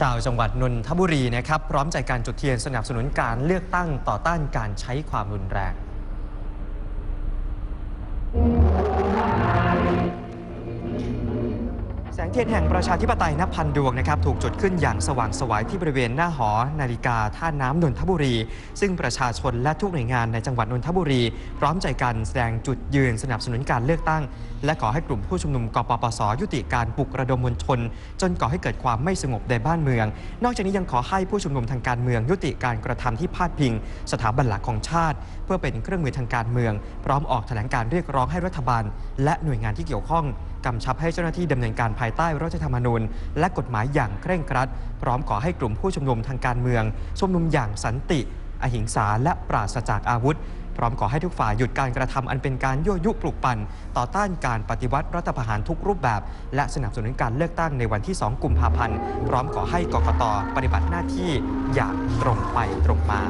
ชาวจังหวัดนนทบุรีนะครับพร้อมใจการจุดเทียนสนับสนุนการเลือกตั้งต่อต้านการใช้ความรุนแรง สงเทียนแห่งประชาธิปไตยนับพันดวงนะครับถูกจุดขึ้นอย่างสว่างสวายที่บริเวณหน้าหอ นาฬิกาท่าน้ำนนทบุรี ซึ่งประชาชนและทุกหน่วยงานในจังหวัดนนทบุรี พร้อมใจกันแสดงจุดยืนสนับสนุนการเลือกตั้ง และขอให้กลุ่มผู้ชุมนุมกปปส ยุติการปลุกระดมมวลชน จนก่อให้เกิดความไม่สงบในบ้านเมือง นอกจากนี้ยังขอให้ผู้ชุมนุมทางการเมือง ยุติการกระทำที่พาดพิง สถาบันหลักของชาติ เพื่อเป็นเครื่องมือทางการเมือง พร้อมออกแถลงการเรียกร้องให้รัฐบาล และหน่วยงานที่เกี่ยวข้องกำชับให้เจ้าหน้าที่ดำเนินการภายใต้รัฐธรรมนูญ และกฎหมายอย่างเคร่งครัด พร้อมขอให้กลุ่มผู้ชุมนุมทางการเมือง ชุมนุมอย่างสันติ อหิงสาและปราศจากอาวุธ พร้อมขอให้ทุกฝ่ายหยุดการกระทำอันเป็นการยั่วยุปลุกปั่น ต่อต้านการปฏิวัติรัฐประหารทุกรูปแบบ และสนับสนุนการเลือกตั้งในวันที่ 2 กุมภาพันธ์ พร้อมขอให้กกตปฏิบัติหน้าที่อย่างตรงไปตรงมา